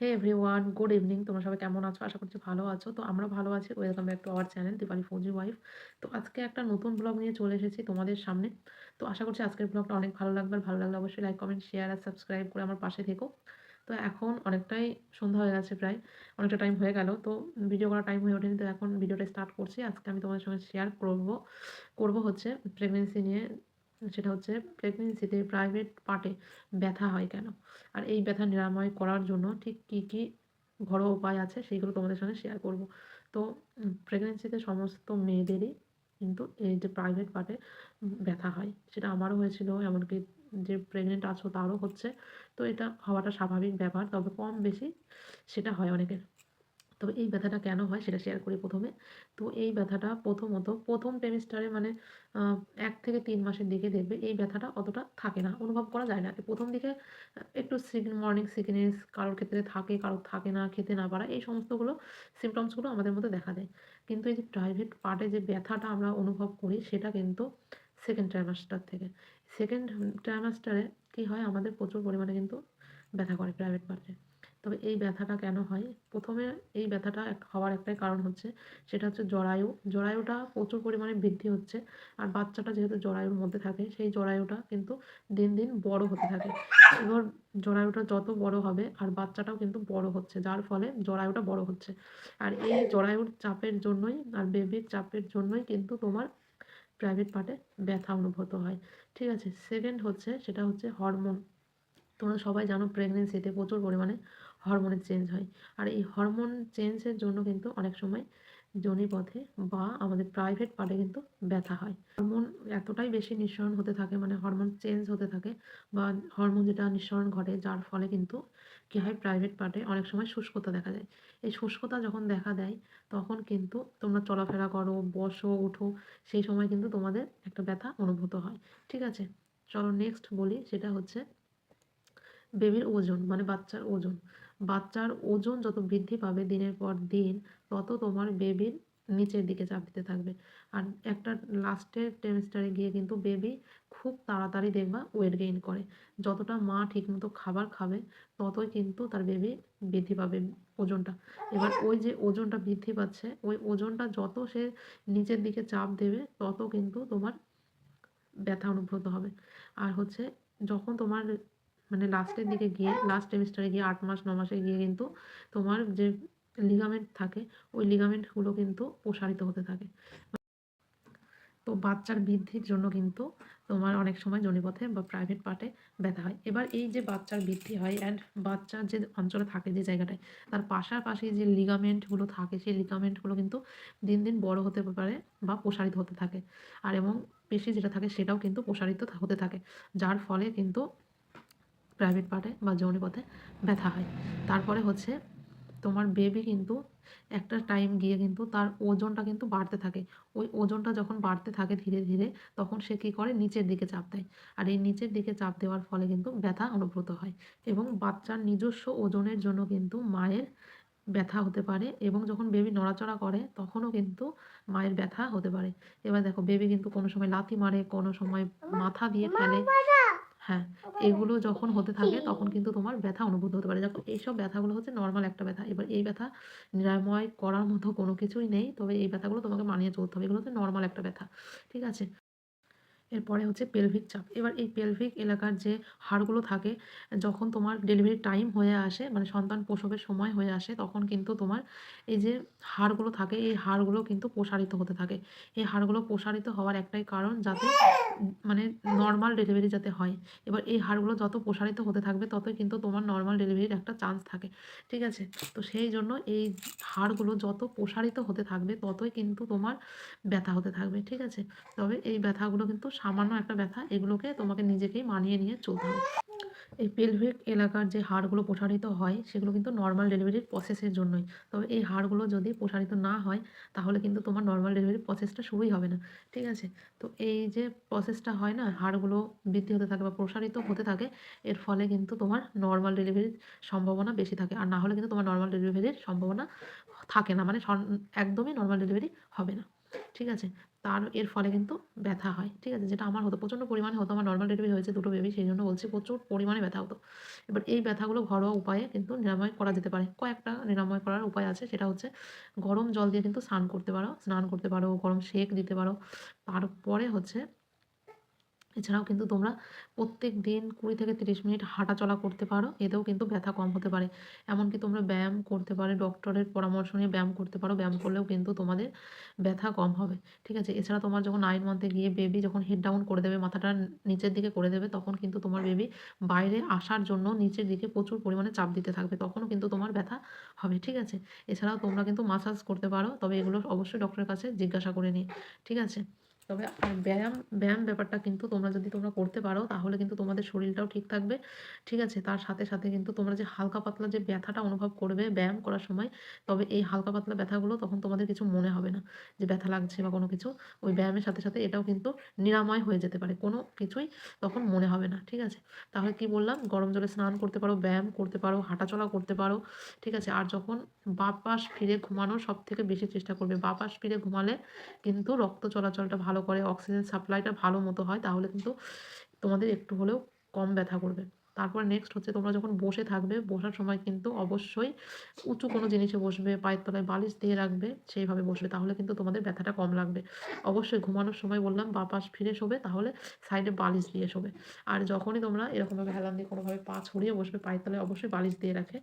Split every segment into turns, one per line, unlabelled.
হে everyone good evening তোমরা সবাই কেমন আছো? আশা করছি ভালো আছো। তো আমরা ভালো আছি। Welcome back to our channel Dipali Fauji wife তো আজকে একটা নতুন ব্লগ নিয়ে চলে এসেছি তোমাদের সামনে। তো আশা করছি আজকের ব্লগটা অনেক ভালো লাগবে। ভালো লাগলে অবশ্যই লাইক কমেন্ট শেয়ার আর সাবস্ক্রাইব করে আমার পাশে থেকো। তো এখন অনেকটাই সন্ধ্যা হয়ে গেছে প্রায়, অনেকটা টাইম হয়ে গেল। তো ভিডিও করার টাইম হয়ে ওঠেনি, তো এখন ভিডিওটা স্টার্ট করছি। আজকে আমি তোমাদের সঙ্গে শেয়ার করব করব হচ্ছে প্রেগনেন্সি নিয়ে। সেটা হচ্ছে প্রেগনেন্সিতে প্রাইভেট পার্টে ব্যথা হয় কেন? আর এই ব্যথা নিরাময় করার জন্য ঠিক কী কী ঘরোয়া উপায় আছে সেইগুলো তোমাদের সঙ্গে শেয়ার করব। তো প্রেগনেন্সিতে সমস্ত মেয়েদেরই কিন্তু এই যে প্রাইভেট পার্টে ব্যথা হয়, সেটা আমারও হয়েছিল, এমনকি যে প্রেগনেন্ট আছো তারও হচ্ছে। তো এটা হওয়াটা স্বাভাবিক ব্যাপার, তবে কম বেশি সেটা হয় অনেকের। তবে এই ব্যথাটা কেন হয় সেটা শেয়ার করি প্রথমে। তো এই ব্যথাটা প্রথমত, প্রথম সেমিস্টারে মানে এক থেকে তিন মাসের দিকে দেখবে এই ব্যথাটা অতটা থাকে না, অনুভব করা যায় না। প্রথম দিকে, একটু মর্নিং সিকনেস কারোর ক্ষেত্রে থাকে, কারোর থাকে না, খেতে না পারা, এই সমস্তগুলো সিমটমসগুলো আমাদের মধ্যে দেখা দেয়। কিন্তু এই যে প্রাইভেট পার্টে যে ব্যথাটা আমরা অনুভব করি সেটা কিন্তু সেকেন্ড ট্রাইমাস্টার থেকে। সেকেন্ড ট্রাইমাস্টারে কী হয়? আমাদের প্রচুর পরিমাণে কিন্তু ব্যথা করে প্রাইভেট পার্টে তবে এই ব্যথাটা কেন হয়? প্রথমে এই ব্যথাটা হওয়ার একটাই কারণ হচ্ছে, সেটা হচ্ছে জরায়ু। জরায়ুটা প্রচুর পরিমাণে বৃদ্ধি হচ্ছে, আর বাচ্চাটা যেহেতু জরায়ুর মধ্যে থাকে, সেই জরায়ুটা কিন্তু দিন দিন বড় হতে থাকে। এবার জরায়ুটা যত বড় হবে, আর বাচ্চাটাও কিন্তু বড় হচ্ছে, যার ফলে জরায়ুটা বড় হচ্ছে। আর এই জরায়ুর চাপের জন্যই, আর বেবির চাপের জন্যই কিন্তু তোমার প্রাইভেট পার্টে ব্যথা অনুভূত হয়। ঠিক আছে? সেকেন্ড হচ্ছে, সেটা হচ্ছে হরমোন তোমরা সবাই জানো প্রেগনেন্সিতে প্রচুর পরিমাণে হরমোনের চেঞ্জ হয়। আর এই হরমোন চেঞ্জের জন্য কিন্তু অনেক সময় পথে বা আমাদের প্রাইভেট পার্টে কিন্তু ব্যথা হয়। হরমোন এতটাই বেশি নিঃসরণ হতে থাকে মানে হরমোন চেঞ্জ হতে থাকে বা হরমোন যেটা নিঃসরণ ঘটে, যার ফলে কিন্তু কী হয় প্রাইভেট পার্টে অনেক সময় শুষ্কতা দেখা যায়। এই শুষ্কতা যখন দেখা দেয়, তখন কিন্তু তোমরা চলাফেরা করো, বসো, উঠো, সেই সময় কিন্তু তোমাদের একটা ব্যথা অনুভূত হয়। ঠিক আছে? চলো নেক্সট বলি, সেটা হচ্ছে বেবির ওজন মানে বাচ্চার ওজন। বাচ্চার ওজন যত বৃদ্ধি পাবে দিনের পর দিন, তত তোমার বেবির নিচের দিকে চাপ দিতে থাকবে। আর একটা লাস্টের টেমিস্টারে গিয়ে কিন্তু বেবি খুব তাড়াতাড়ি দেখবা ওয়েট গেইন করে। যতটা মা ঠিকমতো খাবার খাবে, ততই কিন্তু তার বেবি বৃদ্ধি পাবে ওজনটা। এবার ওই যে ওজনটা বৃদ্ধি পাচ্ছে, ওই ওজনটা যত সে নিচের দিকে চাপ দেবে, তত কিন্তু তোমার ব্যথা অনুভূত হবে। আর হচ্ছে যখন তোমার মানে লাস্টের দিকে গিয়ে লাস্ট সেমিস্টারে গিয়ে আট মাস, ন মাসে গিয়ে কিন্তু তোমার যে লিগামেন্ট থাকে, ওই লিগামেন্টগুলো কিন্তু প্রসারিত হতে থাকে। তো বাচ্চার বৃদ্ধির জন্য কিন্তু তোমার অনেক সময় জনিপথে বা প্রাইভেট পার্টে ব্যথা হয়। এবার এই যে বাচ্চার বৃদ্ধি হয় অ্যান্ড বাচ্চার যে অঞ্চলে থাকে যে জায়গাটায়, তার পাশাপাশি যে লিগামেন্টগুলো থাকে, সেই লিগামেন্টগুলো কিন্তু দিন দিন বড় হতে পারে বা প্রসারিত হতে থাকে। আর এবং পেশি যেটা থাকে, সেটাও কিন্তু প্রসারিত হতে থাকে। যার ফলে কিন্তু প্রাইভেট পার্টে বা যৌনিপথে ব্যথা হয়। তারপরে হচ্ছে তোমার বেবি কিন্তু একটা টাইম গিয়ে কিন্তু তার ওজনটা কিন্তু বাড়তে থাকে। ওই ওজনটা যখন বাড়তে থাকে ধীরে ধীরে তখন সে কী করে? নিচের দিকে চাপ দেয়। আর এই নিচের দিকে চাপ দেওয়ার ফলে কিন্তু ব্যথা অনুভূত হয় এবং বাচ্চার নিজস্ব ওজনের জন্য কিন্তু মায়ের ব্যথা হতে পারে এবং যখন বেবি নড়াচড়া করে তখনও কিন্তু মায়ের ব্যথা হতে পারে। এবার দেখো বেবি কিন্তু কোনো সময় লাথি মারে কোনো সময় মাথা দিয়ে ফেলে হ্যাঁ এগুলো যখন হতে থাকে তখন কিন্তু তোমার ব্যথা অনুভূত হতে পারে। যখন এইসব ব্যথাগুলো হচ্ছে নর্মাল একটা ব্যথা। এবার এই ব্যথা নিরাময় করার মতো কোনো কিছুই নেই তবে এই ব্যথাগুলো তোমাকে মানিয়ে চলতে হবে। এগুলো হচ্ছে নর্মাল একটা ব্যথা ঠিক আছে? এরপরে হচ্ছে পেলভিক চাপ। এবার এই পেলভিক এলাকার যে হাড়গুলো থাকে যখন তোমার ডেলিভারি টাইম হয়ে আসে মানে সন্তান প্রসবের সময় হয়ে আসে তখন কিন্তু তোমার এই যে হাড়গুলো থাকে এই হাড়গুলো কিন্তু প্রসারিত হতে থাকে। এই হাড়গুলো প্রসারিত হওয়ার একটাই কারণ যাতে মানে নর্মাল ডেলিভারি যাতে হয়। এবার এই হাড়গুলো যত প্রসারিত হতে থাকবে, ততই কিন্তু তোমার নর্মাল ডেলিভারির একটা চান্স থাকে। ঠিক আছে? তো সেই জন্য এই হাড়গুলো যত প্রসারিত হতে থাকবে, ততই কিন্তু তোমার ব্যথা হতে থাকবে। ঠিক আছে? তবে এই ব্যথাগুলো কিন্তু সামান্য একটা ব্যথা, এগুলোকে তোমাকে নিজেকেই মানিয়ে নিয়ে চলতে হবে। এই পেলভিক এলাকার যে হাড়গুলো প্রসারিত হয়, সেগুলো কিন্তু নর্মাল ডেলিভারির প্রসেসের জন্যই। তবে এই হাড়গুলো যদি প্রসারিত না হয়, তাহলে কিন্তু তোমার নর্মাল ডেলিভারির প্রসেসটা শুরুই হবে না। ঠিক আছে? তো এই যে প্রসেসটা হয় না, হাড়গুলো বৃদ্ধি হতে থাকে বা প্রসারিত হতে থাকে, এর ফলে কিন্তু তোমার নর্মাল ডেলিভারির সম্ভাবনা বেশি থাকে। আর না হলে কিন্তু তোমার নর্মাল ডেলিভারির সম্ভাবনা থাকে না মানে একদমই নর্মাল ডেলিভারি হবে না। ঠিক আছে? তার এর ফলে কিন্তু ব্যথা হয়। ঠিক আছে? যেটা আমার হতো প্রচণ্ড পরিমাণে হতো। আমার নর্মাল ডেলিভারি হয়েছে দুটো বেবি সেই জন্য বলছি প্রচুর পরিমাণে ব্যথা হতো। এবার এই ব্যথাগুলো ঘরোয়া উপায়ে কিন্তু নিরাময় করা যেতে পারে। কয়েকটা নিরাময় করার উপায় আছে সেটা হচ্ছে গরম জল দিয়ে কিন্তু স্নান করতে পারো, স্নান করতে পারো, গরম সেঁক দিতে পারো। তারপরে হচ্ছে এছাড়াও কিন্তু তোমরা প্রত্যেক দিন কুড়ি থেকে ৩০ মিনিট হাঁটাচলা করতে পারো। এতেও কিন্তু ব্যথা কম হতে পারে। এমনকি তোমরা ব্যায়াম করতে পারো, ডক্টরের পরামর্শ নিয়ে ব্যায়াম করতে পারো। ব্যায়াম করলেও কিন্তু তোমাদের ব্যথা কম হবে। ঠিক আছে? এছাড়া তোমার যখন 9 মান্থে গিয়ে বেবি যখন হেড ডাউন করে দেবে, মাথাটা নিচের দিকে করে দেবে, তখন কিন্তু তোমার বেবি বাইরে আসার জন্য নিচের দিকে প্রচুর পরিমাণে চাপ দিতে থাকবে। তখনও কিন্তু তোমার ব্যথা হবে। ঠিক আছে? এছাড়াও তোমরা কিন্তু মাসাজ করতে পারো। তবে এগুলো অবশ্যই ডক্টরের কাছে জিজ্ঞাসা করে নিয়ে। ঠিক আছে? তবে আর ব্যায়াম ব্যায়াম ব্যাপারটা কিন্তু তোমরা যদি তোমরা করতে পারো তাহলে কিন্তু তোমাদের শরীরটাও ঠিক থাকবে। ঠিক আছে? তার সাথে, সাথে কিন্তু তোমরা যে হালকা পাতলা যে ব্যথাটা অনুভব করবে ব্যায়াম করার সময়, তবে এই হালকা পাতলা ব্যথাগুলো তখন তোমাদের কিছু মনে হবে না। যে ব্যথা লাগছে বা কোনো কিছু। ওই ব্যায়ামের সাথে, সাথে এটাও কিন্তু নিরাময় হয়ে যেতে পারে। কোনো কিছুই তখন মনে হবে না। ঠিক আছে? তাহলে কি বললাম? গরম জলে স্নান করতে পারো, ব্যায়াম করতে পারো, হাঁটাচলা করতে পারো। ঠিক আছে? আর যখন বাঁ পাশ ফিরে ঘুমানোর সবথেকে বেশি চেষ্টা করবে। বাঁ পাশ ফিরে ঘুমালে কিন্তু রক্ত চলাচলটা ভালো করে, অক্সিজেন সাপ্লাইটা ভালো মতো হয়। তাহলে কিন্তু তোমাদের একটু হলেও কম ব্যথা করবে। তারপর নেক্সট হচ্ছে তোমরা যখন বসে থাকবে, বসার সময় কিন্তু অবশ্যই উঁচু কোনো জিনিসে বসবে, পায়ের তলায় বালিশ দিয়ে রাখবে, সেইভাবে বসবে। তাহলে কিন্তু তোমাদের ব্যথাটা কম লাগবে। অবশ্যই ঘুমানোর সময় বললাম বাঁ পাশ ফিরে শোবে, তাহলে সাইডে বালিশ দিয়ে শোবে। আর যখনই তোমরা এরকমভাবে হেলান দিয়ে কোনোভাবে পা ছড়িয়ে বসবে, পায়ের তলায় অবশ্যই বালিশ দিয়ে রাখে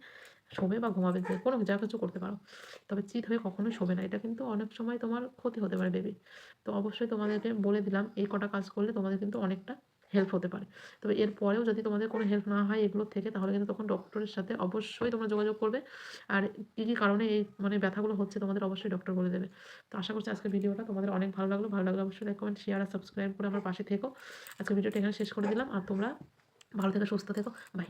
শোবে বা ঘুমাবে যে কোনো যা কিছু করতে পারো। তবে চিত হয়ে কখনোই শোবে না। এটা কিন্তু অনেক সময় তোমার ক্ষতি হতে পারে বেবি তো অবশ্যই তোমাদেরকে বলে দিলাম এই কটা কাজ করলে তোমাদের কিন্তু অনেকটা হেল্প হতে পারে। তবে এরপরেও যদি তোমাদের কোনো হেল্প না হয় এগুলোর থেকে তাহলে কিন্তু তখন ডক্টরের সাথে অবশ্যই তোমরা যোগাযোগ করবে। আর কী, কী কারণে এই মানে ব্যথাগুলো হচ্ছে তোমাদের অবশ্যই ডক্টর বলে দেবে। তো আশা করছি আজকের ভিডিওটা তোমাদের অনেক ভালো লাগল। ভালো লাগল অবশ্যই লাইক, কমেন্ট, শেয়ার আর সাবস্ক্রাইব করে আমার পাশে থেকো। আজকে ভিডিওটা এখানে শেষ করে দিলাম। আর তোমরা ভালো থেকো, সুস্থ থেকো। বাই।